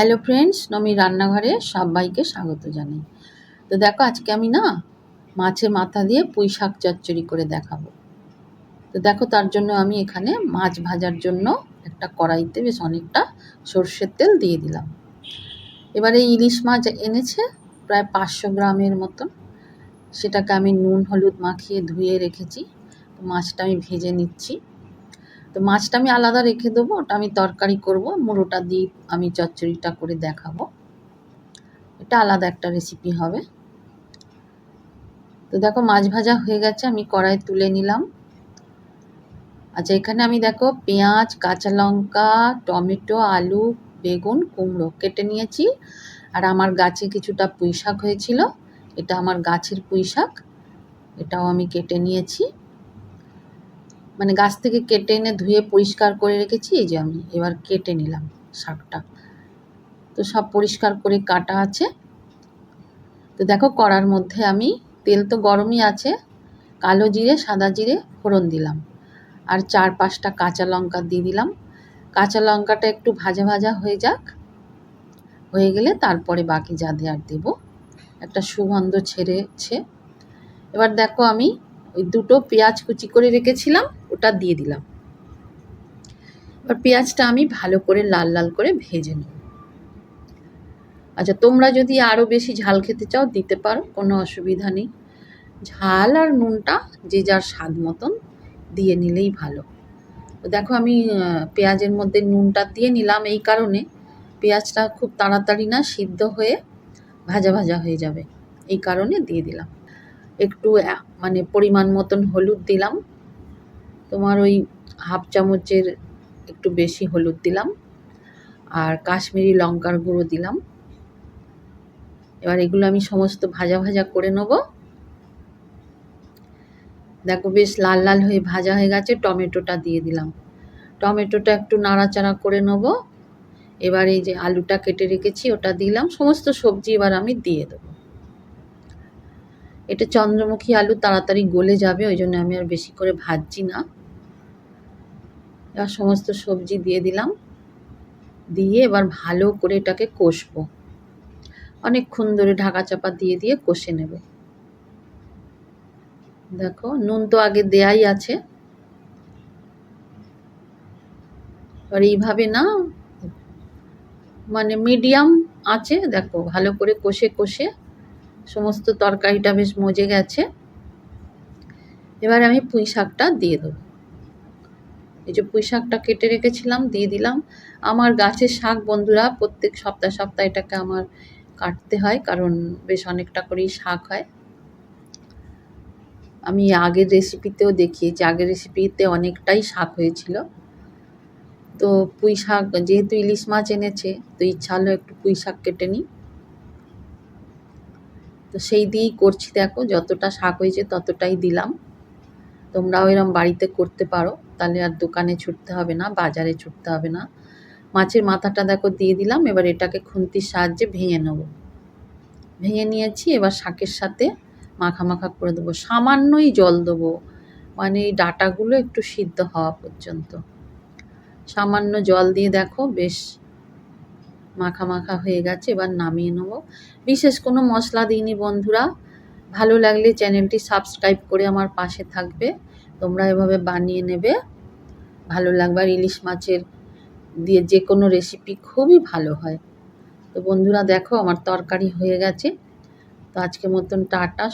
Hello friends Nomi রান্নাঘরে সবাইকে স্বাগত জানাই। তো দেখো আজকে আমি না মাছের মাথা দিয়ে পুঁই শাক চচ্চড়ি করে দেখাবো। তো দেখো তার জন্য আমি এখানে মাছ ভাজার জন্য একটা কড়াইতে বেশ অনেকটা সর্ষের তেল দিয়ে দিলাম। এবারে ইলিশ মাছ এনেছে, প্রায় পাঁচশো গ্রামের মতন। সেটাকে আমি নুন, হলুদ মাখিয়ে ধুয়ে রেখেছি। মাছটা আমি ভেজে নিচ্ছি। তো মাছটা আমি আলাদা রেখে দেবো, ওটা আমি তরকারি করব, মুড়োটা দিয়ে আমি চচ্চড়িটা করে দেখাবো। এটা আলাদা একটা রেসিপি হবে। তো দেখো মাছ ভাজা হয়ে গেছে, আমি কড়াই তুলে নিলাম। আচ্ছা এখানে আমি দেখো পেঁয়াজ, কাঁচা লঙ্কা, টমেটো, আলু, বেগুন, কুমড়ো কেটে নিয়েছি। আর আমার গাছে কিছুটা পুঁই শাক হয়েছিল, এটা আমার গাছের পুঁই শাক এটাও আমি কেটে নিয়েছি। মানে গাছ থেকে কেটে এনে ধুয়ে পরিষ্কার করে রেখেছি, এই যে আমি এবার কেটে নিলাম শাকটা। তো সব পরিষ্কার করে কাটা আছে। তো দেখো কড়ার মধ্যে আমি, তেল তো গরমই আছে, কালো জিরে, সাদা জিরে, ফোড়ন দিলাম। আর চার পাঁচটা কাঁচা লঙ্কা দিয়ে দিলাম। কাঁচা লঙ্কাটা একটু ভাজা ভাজা হয়ে যাক। হয়ে গেলে তারপরে বাকি যা দেওয়ার দেব। একটা সুগন্ধ ছেড়েছে। এবার দেখো আমি ওই দুটো পেঁয়াজ কুচি করে রেখেছিলাম। ওটা দিয়ে দিলাম। এবার পেঁয়াজটা আমি ভালো করে লাল লাল করে ভেজে নেব। আচ্ছা তোমরা যদি আরও বেশি ঝাল খেতে চাও, দিতে পারো, কোনো অসুবিধা নেই। ঝাল আর নুনটা যে যার স্বাদ মতন দিয়ে নিলেই ভালো। দেখো আমি পেঁয়াজের মধ্যে নুনটা দিয়ে নিলাম এই কারণে। পেঁয়াজটা খুব তাড়াতাড়ি না সিদ্ধ হয়ে ভাজা ভাজা হয়ে যাবে। এই কারণে দিয়ে দিলাম। একটু মানে পরিমাণ মতন হলুদ দিলাম। তোমার ওই হাফ চামচের একটু বেশি হলুদ দিলাম। আর কাশ্মীরি লঙ্কার গুঁড়ো দিলাম। এবার এগুলো আমি সমস্ত ভাজা ভাজা করে নেব। দেখো বেশ লাল লাল হয়ে ভাজা হয়ে গেছে, টমেটোটা দিয়ে দিলাম। টমেটোটা একটু নাড়াচাড়া করে নেব। এবার এই যে আলুটা কেটে রেখেছি, ওটা দিলাম। সমস্ত সবজি এবার আমি দিয়ে দেবো। এটা চন্দ্রমুখী আলু তাড়াতাড়ি গলে যাবে, ওই জন্য আমি আর বেশি করে ভাজছি না। এবার সমস্ত সবজি দিয়ে দিলাম। দিয়ে এবার ভালো করে এটাকে কষবো। অনেকক্ষণ ধরে ঢাকা চাপা দিয়ে দিয়ে কষে নেব। দেখো, নুন তো আগে দেয়াই আছে। আর এইভাবে না মানে মিডিয়াম আছে, দেখো, ভালো করে কষে কষে সমস্ত তরকারিটা বেশ মজে গেছে। এবার আমি পুঁই শাকটা দিয়ে দেবো। এই যে পুঁই শাকটা কেটে রেখেছিলাম, দিয়ে দিলাম। আমার গাছের শাক বন্ধুরা, প্রত্যেক সপ্তাহ সপ্তাহ এটাকে আমার কাটতে হয়, কারণ বেশ অনেকটা করেই শাক হয়। আমি আগের রেসিপিতেও দেখিয়েছি, আগের রেসিপিতে অনেকটাই শাক হয়েছিল। তো পুঁই শাক, যেহেতু ইলিশ মাছ এনেছে, তো ইচ্ছা হলো একটু পুঁই শাক কেটে নিই। তো সেই দিয়েই করছি, দেখো, যতটা শাক হয়েছে ততটাই দিলাম। তোমরাও এরম বাড়িতে করতে পারো। তাহলে আর দোকানে ছুটতে হবে না, বাজারে ছুটতে হবে না। মাছের মাথাটা দেখো দিয়ে দিলাম, এবার এটাকে খুন্তির সাহায্যে ভেঙে নেব। ভেঙে নিয়েছি, এবার শাকের সাথে মাখা করে দেবো। সামান্যই জল দেবো মানে এই ডাটাগুলো একটু সিদ্ধ হওয়া পর্যন্ত। সামান্য জল দিয়ে দেখো, বেশ মাখা মাখা হয়ে গেছে, এবার নামিয়ে নেব। বিশেষ কোনো মশলা দিইনি বন্ধুরা ভালো লাগলে চ্যানেলটি সাবস্ক্রাইব করে আমার পাশে থাকবে। তোমরা এভাবে বানিয়ে নেবে। ভালো লাগবে আর ইলিশ মাছের দিয়ে যে কোনো রেসিপি খুবই ভালো হয়। তো বন্ধুরা দেখো, আমার তরকারি হয়ে গেছে। তো আজকে মতন টাটা।